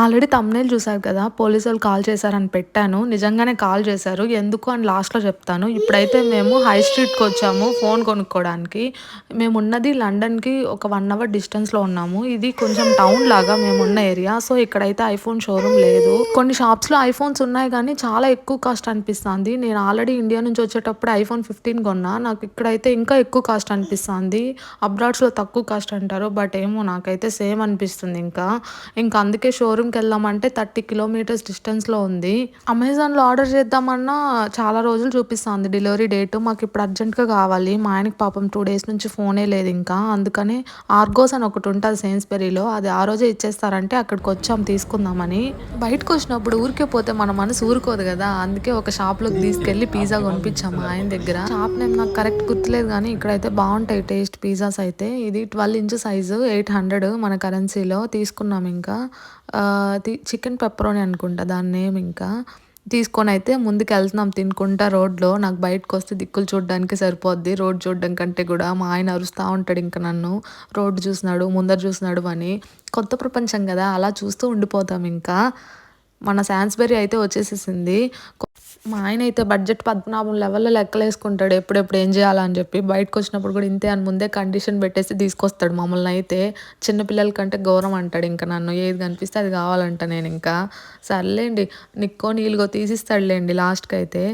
Already thumbnail చూసారు కదా police వాళ్ళు కాల్ చేశారని పెట్టాను. నిజంగానే కాల్ చేశారు. ఎందుకు అని లాస్ట్లో చెప్తాను. ఇప్పుడైతే మేము హై స్ట్రీట్కి వచ్చాము ఫోన్ కొనుక్కోవడానికి మేము ఉన్నది లండన్కి ఒక వన్ అవర్ డిస్టెన్స్లో ఉన్నాము. ఇది కొంచెం టౌన్ లాగా మేము ఉన్న ఏరియా సో ఇక్కడైతే ఐఫోన్ షోరూమ్ లేదు. కొన్ని షాప్స్లో ఐఫోన్స్ ఉన్నాయి కానీ చాలా ఎక్కువ కాస్ట్ అనిపిస్తుంది. నేను ఆల్రెడీ ఇండియా నుంచి వచ్చేటప్పుడు ఐఫోన్ ఫిఫ్టీన్ కొన్నా. నాకు ఇక్కడైతే ఇంకా ఎక్కువ కాస్ట్ అనిపిస్తుంది. అబ్రాడ్స్లో తక్కువ కాస్ట్ అంటారు. బట్ ఏమో నాకైతే సేమ్ అనిపిస్తుంది ఇంకా. ఇంకా అందుకే షోరూమ్ షోరూమ్కి వెళ్దామంటే థర్టీ కిలోమీటర్స్ డిస్టెన్స్లో ఉంది. అమెజాన్లో ఆర్డర్ చేద్దామన్నా చాలా రోజులు చూపిస్తుంది డెలివరీ డేట్. మాకు ఇప్పుడు అర్జెంట్గా కావాలి. మా ఆయనకి పాపం టూ డేస్ నుంచి ఫోనే లేదు ఇంకా. అందుకని ఆర్గోస్ అని ఒకటి ఉంటుంది సేన్స్బెరీలో అది ఆ రోజే ఇచ్చేస్తారంటే అక్కడికి వచ్చాం తీసుకుందామని. బయటకు వచ్చినప్పుడు ఊరికే పోతే మన మనసు ఊరుకోదు కదా. అందుకే ఒక షాప్లోకి తీసుకెళ్ళి పిజ్జా కొనిపించాము ఆయన దగ్గర. షాప్ నేమ్ నాకు కరెక్ట్ గుర్తులేదు కానీ ఇక్కడైతే బాగుంటాయి టేస్ట్. పిజ్జాస్ అయితే ఇది twelve inch size eight hundred మన కరెన్సీలో తీసుకున్నాం ఇంకా. చికెన్ పెప్పరోని అనుకుంటా దాని నేమ్ ఇంకా. తీసుకొని అయితే ముందుకు వెళ్తున్నాం తినుకుంటా రోడ్లో. నాకు బయటకు వస్తే దిక్కులు చూడడానికి సరిపోద్ది. రోడ్ చూడడం కంటే కూడా మా ఆయన అరుస్తూ ఉంటాడు ఇంకా నన్ను. రోడ్డు చూసినాడు ముందర చూసినాడు అని. కొత్త ప్రపంచం కదా అలా చూస్తూ ఉండిపోతాం ఇంకా. మన శాన్స్బెరీ అయితే వచ్చేసేసింది. మా ఆయన అయితే బడ్జెట్ పద్మనాభం లెవెల్లో లెక్కలేసుకుంటాడు. ఎప్పుడెప్పుడు ఏం చేయాలని చెప్పి బయటకు వచ్చినప్పుడు కూడా ఇంతే అని ముందే కండిషన్ పెట్టేసి తీసుకొస్తాడు మమ్మల్ని అయితే. చిన్నపిల్లల కంటే గౌరవం అంటాడు ఇంకా నన్ను. ఏది కనిపిస్తే అది కావాలంట నేను ఇంకా. సర్లేండి నిక్కో నీళ్ళుగో తీసిస్తాడులేండి లాస్ట్కి అయితే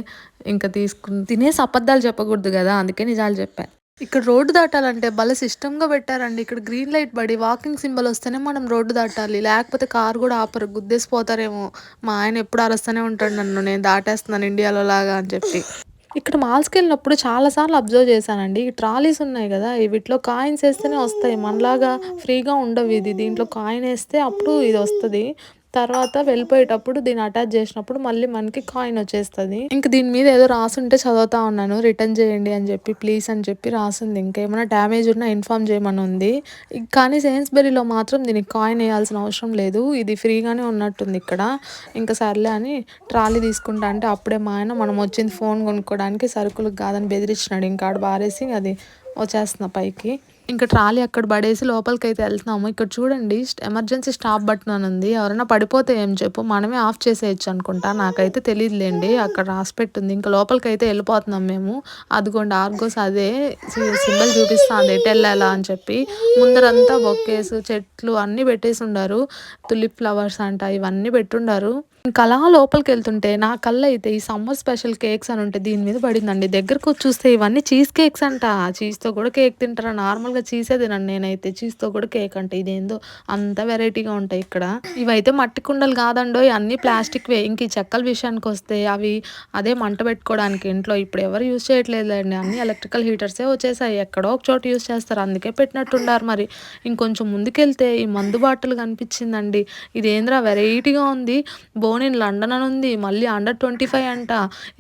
ఇంకా తీసుకుని తినేసి అబద్ధాలు చెప్పకూడదు కదా అందుకే నిజాలు చెప్పాను ఇక్కడ రోడ్డు దాటాలంటే భలే సిస్టమ్గా పెట్టారండి. ఇక్కడ గ్రీన్ లైట్ పడి వాకింగ్ సింబల్ వస్తేనే మనం రోడ్డు దాటాలి. లేకపోతే కార్ కూడా ఆపరు గుద్దేసిపోతారేమో. మా ఆయన ఎప్పుడు అరస్తూనే ఉంటాడు నన్ను నేను దాటేస్తున్నాను ఇండియాలో లాగా అని చెప్పి. ఇక్కడ మాల్స్కి వెళ్ళినప్పుడు చాలాసార్లు అబ్జర్వ్ చేశానండి. ఈ ట్రాలీస్ ఉన్నాయి కదా వీటిలో కాయిన్స్ వేస్తేనే వస్తాయి. మనలాగా ఫ్రీగా ఉండవు ఇది. దీంట్లో కాయిన్ వేస్తే అప్పుడు ఇది వస్తుంది. తర్వాత వెళ్ళిపోయేటప్పుడు దీన్ని అటాచ్ చేసినప్పుడు మళ్ళీ మనకి కాయిన్ వచ్చేస్తుంది. ఇంకా దీని మీద ఏదో రాసుంటే చదువుతా ఉన్నాను. రిటర్న్ చేయండి అని చెప్పి ప్లీజ్ అని చెప్పి రాసింది. ఇంకేమైనా డ్యామేజ్ ఉన్నా ఇన్ఫామ్ చేయమని ఉంది. కానీ సేన్స్బెరీలో మాత్రం దీనికి కాయిన్ వేయాల్సిన అవసరం లేదు. ఇది ఫ్రీగానే ఉన్నట్టుంది ఇక్కడ. ఇంకా సర్లే అని ట్రాలీ తీసుకుంటా అంటే అప్పుడే మా ఆయన మనం వచ్చింది ఫోన్ కొనుక్కోవడానికి సరుకులకు కాదని బెదిరించినాడు ఇంకా ఆడ బారేసి అది వచ్చేస్తున్నా పైకి. ఇంకా ట్రాలీ అక్కడ పడేసి లోపలికి అయితే వెళ్తున్నాము. ఇక్కడ చూడండి ఎమర్జెన్సీ స్టాప్ బటన్ అని ఉంది. ఎవరైనా పడిపోతే ఏం చెప్పు మనమే ఆఫ్ చేసేయచ్చు అనుకుంటా. నాకైతే తెలియదులేండి అక్కడ రాసి ఉంది ఇంకా లోపలికి అయితే వెళ్ళిపోతున్నాం మేము. అదిగోండి ఆర్గోస్ అదే సింబల్ చూపిస్తుంది ఎటు వెళ్ళాలా అని చెప్పి. ముందరంతా బొక్కేసు చెట్లు అన్నీ పెట్టేసి ఉండారు. తులిప్ ఫ్లవర్స్ అంట ఇవన్నీ పెట్టుండారు. ఇంకా అలా లోపలికి వెళ్తుంటే నా కళ్ళ అయితే ఈ సమ్మర్ స్పెషల్ కేక్స్ అని ఉంటే దీని మీద పడిందండి. దగ్గరకు వచ్చి చూస్తే ఇవన్నీ చీజ్ కేక్స్ అంట. చీజ్తో కూడా కేక్ తింటారా? నార్మల్గా చీజే తినండి నేనైతే. చీజ్తో కూడా కేక్ అంటే. ఇదేందో అంత వెరైటీగా ఉంటాయి ఇక్కడ. ఇవైతే మట్టి కుండలు కాదండో అన్ని ప్లాస్టిక్వే ఇంక ఈ చెక్కల విషయానికి వస్తే అవి అదే మంట పెట్టుకోవడానికి ఇంట్లో ఇప్పుడు ఎవరు యూజ్ చేయట్లేదులేండి. అన్ని ఎలక్ట్రికల్ హీటర్సే వచ్చేసాయి. ఎక్కడో ఒక చోట యూజ్ చేస్తారు. అందుకే పెట్టినట్టున్నారు మరి. ఇంకొంచెం ముందుకెళ్తే ఈ మందు బాటలు కనిపించిందండి. ఇదేంద్రా వెరైటీగా ఉంది. బోన్ నేను లండన్ అని ఉంది మళ్ళీ అండర్ ట్వంటీ ఫైవ్ అంట.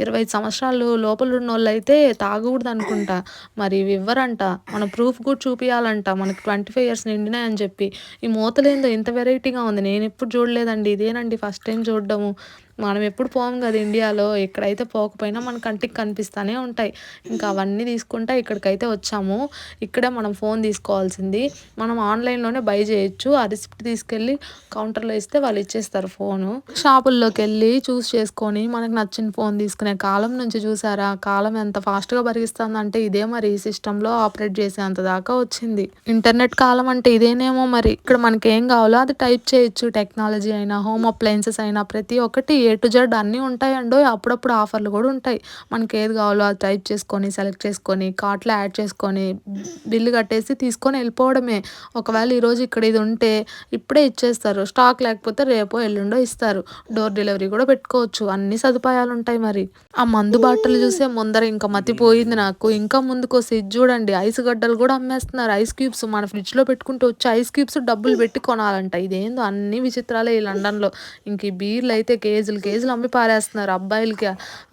ఇరవై ఐదు సంవత్సరాలు లోపల ఉన్న వాళ్ళు అయితే తాగకూడదు అనుకుంటా. మరి ఇవి ఇవ్వరంట. మన ప్రూఫ్ కూడా చూపించాలంట మనకి ట్వంటీ ఫైవ్ ఇయర్స్ నిండినాయని చెప్పి. ఈ మూతలేందో ఇంత వెరైటీగా ఉంది. నేను ఎప్పుడు చూడలేదండి. ఇదేనండి ఫస్ట్ టైం చూడడము. మనం ఎప్పుడు పోము కదా ఇండియాలో ఎక్కడైతే పోకపోయినా మన కంటికి కనిపిస్తూనే ఉంటాయి. ఇంకా అవన్నీ తీసుకుంటా ఇక్కడికైతే వచ్చాము. ఇక్కడే మనం ఫోన్ తీసుకోవాల్సింది. మనం ఆన్లైన్లోనే బై చేయొచ్చు. ఆ రిసిప్ట్ తీసుకెళ్ళి కౌంటర్లో ఇస్తే వాళ్ళు ఇచ్చేస్తారు ఫోను. షాపుల్లోకి వెళ్ళి చూస్ చేసుకొని మనకు నచ్చిన ఫోన్ తీసుకునే కాలం నుంచి చూసారా? కాలం ఎంత ఫాస్ట్గా పరిగిస్తుందంటే ఇదే మరి ఈ సిస్టంలో ఆపరేట్ చేసేంత దాకా వచ్చింది. ఇంటర్నెట్ కాలం అంటే ఇదేనేమో మరి. ఇక్కడ మనకి ఏం కావాలో అది టైప్ చేయొచ్చు. టెక్నాలజీ అయినా హోమ్ అప్లయన్సెస్ అయినా ప్రతి ఒక్కటి ఏ టు జెడ్ అన్నీ ఉంటాయండో అప్పుడప్పుడు ఆఫర్లు కూడా ఉంటాయి. మనకి ఏది కావాలో అది టైప్ చేసుకొని సెలెక్ట్ చేసుకొని కార్ట్లో యాడ్ చేసుకొని బిల్లు కట్టేసి తీసుకొని వెళ్ళిపోవడమే. ఒకవేళ ఈరోజు ఇక్కడ ఇది ఉంటే ఇప్పుడే ఇచ్చేస్తారు. స్టాక్ లేకపోతే రేపో ఎల్లుండో ఇస్తారు. డోర్ డెలివరీ కూడా పెట్టుకోవచ్చు. అన్ని సదుపాయాలు ఉంటాయి మరి. ఆ మందు బాటలు చూసే ముందర ఇంకా మతిపోయింది నాకు. ఇంకా ముందుకు వస్తే చూడండి ఐస్ గడ్డలు కూడా అమ్మేస్తున్నారు. ఐస్ క్యూబ్స్ మన ఫ్రిడ్జ్లో పెట్టుకుంటూ వచ్చి ఐస్ క్యూబ్స్ డబ్బులు పెట్టి కొనాలంట. ఇదేందో అన్ని విచిత్రాలే ఈ లండన్లో ఇంక ఈ బీర్లు అయితే కేజీలు కేజీలు కేజీలు అమ్మి పారేస్తున్నారు. అబ్బాయిలకి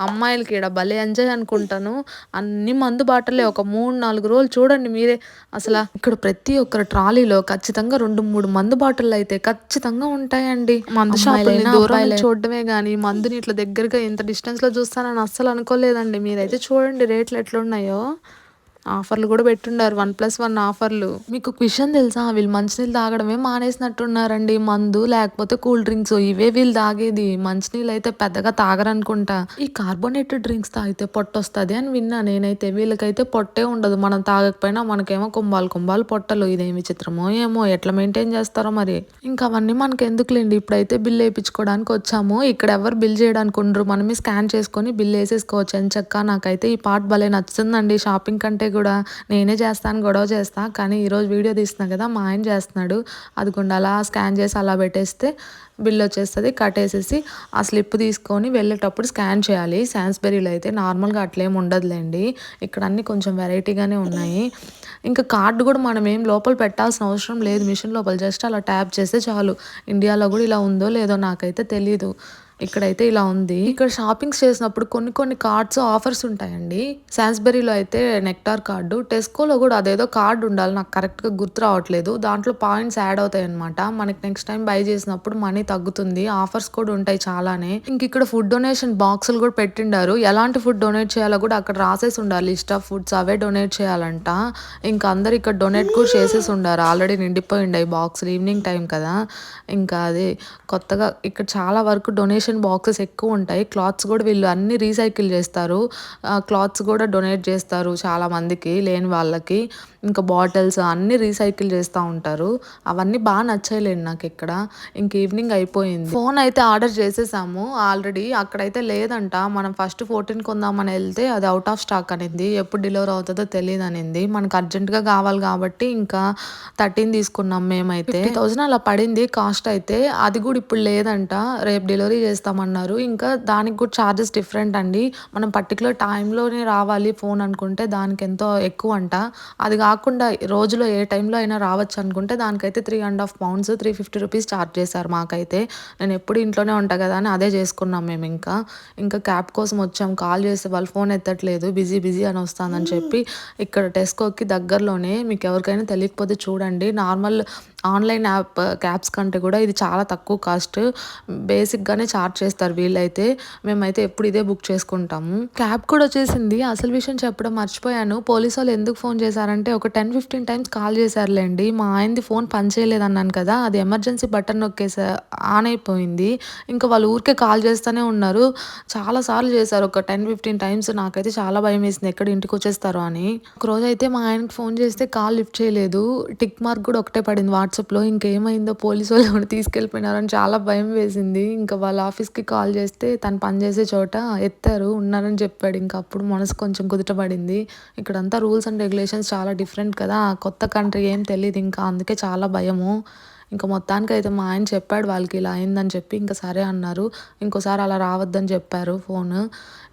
అమ్మాయిలకి ఇక్కడ భలే ఎంజాయ్ అనుకుంటాను. అన్ని మందు బాటలే. ఒక మూడు నాలుగు రోజులు చూడండి మీరే. అసలు ఇక్కడ ప్రతి ఒక్కరి ట్రాలీలో ఖచ్చితంగా రెండు మూడు మందు బాటిల్ అయితే ఖచ్చితంగా ఉంటాయండి. మందు షాపుల్ని దూరం చూడడమే కానీ మందుని ఇట్లా దగ్గరగా ఇంత డిస్టెన్స్లో చూస్తానని అస్సలు అనుకోలేదండి. మీరైతే చూడండి రేట్లు ఎట్లున్నాయో. ఆఫర్లు కూడా పెట్టుండారు వన్ ప్లస్ వన్ ఆఫర్లు. మీకు క్విషన్ తెలుసా? వీళ్ళు మంచినీళ్ళు తాగడమే మానేసినట్టున్నారండి. మందు లేకపోతే కూల్ డ్రింక్స్ ఇవే వీళ్ళు తాగేది. మంచినీళ్ళు అయితే పెద్దగా తాగరనుకుంటా. ఈ కార్బోనేటెడ్ డ్రింక్స్ తాగితే పొట్ట వస్తుంది అని విన్నా నేనైతే. వీళ్ళకైతే పొట్టే ఉండదు. మనం తాగకపోయినా మనకేమో కుంభాలు కుంభాలు పొట్టలు. ఇదేమి చిత్రమో ఏమో ఎట్లా మెయింటైన్ చేస్తారో మరి. ఇంకా అవన్నీ మనకి ఎందుకులేండి ఇప్పుడైతే బిల్ వేయించుకోవడానికి వచ్చాము. ఇక్కడ ఎవరు బిల్ చేయడానికి ఉండరు. మనమే స్కాన్ చేసుకొని బిల్ వేసేసుకోవచ్చు అని చక్క. నాకైతే ఈ పార్ట్ భలే నచ్చుతుందండి షాపింగ్ కంటే కూడా నేనే చేస్తాను గొడవ చేస్తా. కానీ ఈరోజు వీడియో తీస్తున్నా కదా మా ఆయన చేస్తున్నాడు. అదికుండా అలా స్కాన్ చేసి అలా పెట్టేస్తే బిల్ వచ్చేస్తుంది. కట్టేసేసి ఆ స్లిప్ తీసుకొని వెళ్ళేటప్పుడు స్కాన్ చేయాలి. శాన్స్బెరీలో అయితే నార్మల్గా అట్లేం ఉండదులేండి. ఇక్కడ అన్నీ కొంచెం వెరైటీగానే ఉన్నాయి. ఇంకా కార్డు కూడా మనం ఏం లోపల పెట్టాల్సిన అవసరం లేదు. మిషన్ లోపల జస్ట్ అలా ట్యాప్ చేస్తే చాలు. ఇండియాలో కూడా ఇలా ఉందో లేదో నాకైతే తెలీదు. ఇక్కడైతే ఇలా ఉంది. ఇక్కడ షాపింగ్స్ చేసినప్పుడు కొన్ని కొన్ని కార్డ్స్ ఆఫర్స్ ఉంటాయండి. శాన్స్బెరీలో అయితే నెక్టార్ కార్డు టెస్కోలో కూడా అదేదో కార్డు ఉండాలి. నాకు కరెక్ట్గా గుర్తు రావట్లేదు. దాంట్లో పాయింట్స్ యాడ్ అవుతాయి అనమాట మనకి నెక్స్ట్ టైం బై చేసినప్పుడు మనీ తగ్గుతుంది. ఆఫర్స్ కూడా ఉంటాయి చాలానే. ఇంక ఇక్కడ ఫుడ్ డొనేషన్ బాక్సులు కూడా పెట్టిండారు. ఎలాంటి ఫుడ్ డొనేట్ చేయాలో కూడా అక్కడ రాసేసి ఉండాలి. లిస్ట్ ఆఫ్ ఫుడ్స్ అవే డొనేట్ చేయాలంట. ఇంకా అందరు ఇక్కడ డొనేట్ కూడా చేసేసి ఉండారు. ఆల్రెడీ నిండిపోయి ఉండే బాక్సులు ఈవినింగ్ టైం కదా. ఇంకా అది కొత్తగా ఇక్కడ చాలా వరకు డొనేషన్ బాక్సెస్ ఎక్కువ ఉంటాయి. క్లాత్స్ కూడా వీళ్ళు అన్ని రీసైకిల్ చేస్తారు. క్లాత్స్ కూడా డొనేట్ చేస్తారు చాలా మందికి లేని వాళ్ళకి. ఇంకా బాటిల్స్ అన్ని రీసైకిల్ చేస్తూ ఉంటారు. అవన్నీ బాగా నచ్చాయిలేండి నాకు ఇక్కడ. ఇంక ఈవినింగ్ అయిపోయింది. ఫోన్ అయితే ఆర్డర్ చేసేసాము. ఆల్రెడీ అక్కడైతే లేదంట. మనం ఫస్ట్ ఫోర్టీన్ కొందామని వెళ్తే అది అవుట్ ఆఫ్ స్టాక్ అనింది. ఎప్పుడు డెలివర్ అవుతుందో తెలియదు అనింది. మనకు అర్జెంటుగా కావాలి కాబట్టి ఇంకా థర్టీన్ తీసుకున్నాం మేమైతే. థౌజండ్ అలా పడింది. కాస్ట్ అయితే అది కూడా ఇప్పుడు లేదంట. రేపు డెలివరీ చేస్తామన్నారు. ఇంకా దానికి కూడా ఛార్జెస్ డిఫరెంట్ అండి. మనం పర్టికులర్ టైంలోనే రావాలి ఫోన్ అనుకుంటే దానికి ఎంతో ఎక్కువ అంట. అది కాకుండా రోజులో ఏ టైంలో అయినా రావచ్చు అనుకుంటే దానికైతే three and half pounds three fifty rupees charge చేశారు మాకైతే. నేను ఎప్పుడు ఇంట్లోనే ఉంటా కదా అని అదే చేసుకున్నాం మేము ఇంకా. ఇంకా క్యాబ్ కోసం వచ్చాం. కాల్ చేస్తే వాళ్ళు ఫోన్ ఎత్తట్లేదు. బిజీ బిజీ అని వస్తుందని చెప్పి ఇక్కడ టెస్కోకి దగ్గరలోనే మీకు ఎవరికైనా తెలియకపోతే చూడండి. నార్మల్ ఆన్లైన్ యాప్ క్యాబ్స్ కంటే కూడా ఇది చాలా తక్కువ కాస్ట్. బేసిక్గానే ఛార్జ్ చేస్తారు వీళ్ళైతే. మేమైతే ఎప్పుడు ఇదే బుక్ చేసుకుంటాము. క్యాబ్ కూడా వచ్చేసింది. అసలు విషయం చెప్పడం మర్చిపోయాను. పోలీసు వాళ్ళు ఎందుకు ఫోన్ చేశారంటే ఒక టెన్ ఫిఫ్టీన్ టైమ్స్ కాల్ చేశారులేండి. మా ఆయనది ఫోన్ పనిచేయలేదు అన్నాను కదా. అది ఎమర్జెన్సీ బటన్ నొక్కేసా ఆన్ అయిపోయింది. ఇంకా వాళ్ళు ఊరికే కాల్ చేస్తూనే ఉన్నారు. చాలా సార్లు చేశారు. ఒక టెన్ ఫిఫ్టీన్ టైమ్స్ నాకైతే చాలా భయం వేసింది. ఎక్కడ ఇంటికి వచ్చేస్తారో అని. ఒక రోజైతే అయితే మా ఆయనకి ఫోన్ చేస్తే కాల్ లిఫ్ట్ చేయలేదు. టిక్ మార్క్ కూడా ఒకటే పడింది. వాట్సాప్లో ఇంకేమైందో పోలీసు వాళ్ళు ఎవరు తీసుకెళ్ళిపోయినారని చాలా భయం వేసింది. ఇంకా వాళ్ళ ఆఫీస్కి కాల్ చేస్తే తను పనిచేసే చోట ఎత్తారు ఉన్నారని చెప్పాడు. ఇంకా అప్పుడు మనసు కొంచెం కుదుటపడింది. ఇక్కడంతా రూల్స్ అండ్ రెగ్యులేషన్స్ చాలా డిఫరెంట్ కదా కొత్త కంట్రీ ఏం తెలియదు ఇంకా అందుకే చాలా భయము. ఇంకా మొత్తానికి అయితే మా ఆయన చెప్పాడు వాళ్ళకి ఇలా అయిందని చెప్పి ఇంకా సరే అన్నారు. ఇంకోసారి అలా రావద్దని చెప్పారు ఫోన్.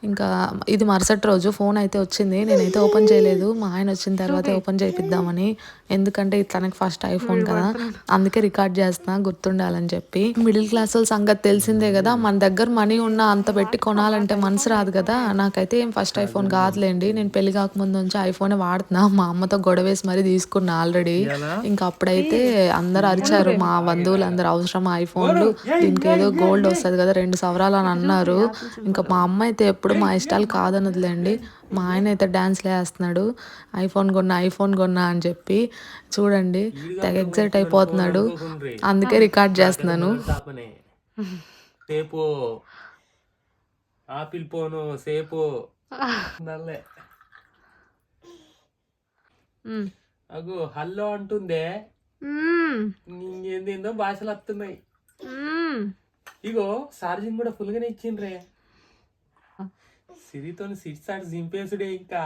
ఇంకా ఇది మరుసటి రోజు ఫోన్ అయితే వచ్చింది. నేనైతే ఓపెన్ చేయలేదు. మా ఆయన వచ్చిన తర్వాత ఓపెన్ చేయిద్దామని ఎందుకంటే ఇది తనకి ఫస్ట్ ఐఫోన్ కదా. అందుకే రికార్డ్ చేస్తున్నా గుర్తుండాలని చెప్పి. మిడిల్ క్లాస్ వాళ్ళ సంగతి తెలిసిందే కదా. మన దగ్గర మనీ ఉన్న అంత పెట్టి కొనాలంటే మనసు రాదు కదా. నాకైతే ఏం ఫస్ట్ ఐఫోన్ కాదులేండి. నేను పెళ్ళి కాకముందు నుంచి ఐఫోనే వాడుతున్నా. మా అమ్మతో గొడవేసి మరీ తీసుకున్నా ఆల్రెడీ ఇంకా అప్పుడైతే అందరు అరిచారు మా బంధువులు అందరు అవసరం ఐఫోన్లు దీనికి ఏదో గోల్డ్ వస్తుంది కదా రెండు సవరాలు అని అన్నారు. ఇంకా మా అమ్మ అయితే ఎప్పుడు మా ఇష్టాలు కాదన్నదిలేండి. మా ఆయన అయితే డ్యాన్స్లు వేస్తున్నాడు. ఐఫోన్ కొన్నా ఐఫోన్ కొన్నా అని చెప్పి చూడండి తెగ ఎగ్జైట్ అయిపోతున్నాడు. అందుకే రికార్డ్ చేస్తున్నాను. సేపు ఆపిల్ పోను సేపు నల్లే. అగు హల్లో అంటుందే. ఇంకేందేందో భాషలు వస్తున్నాయి ఇగో ఛార్జింగ్ కూడా ఫుల్ గానే ఇచ్చిండ్రే. సిరితో సిట్ సాట్ జింపేసుడే ఇంకా.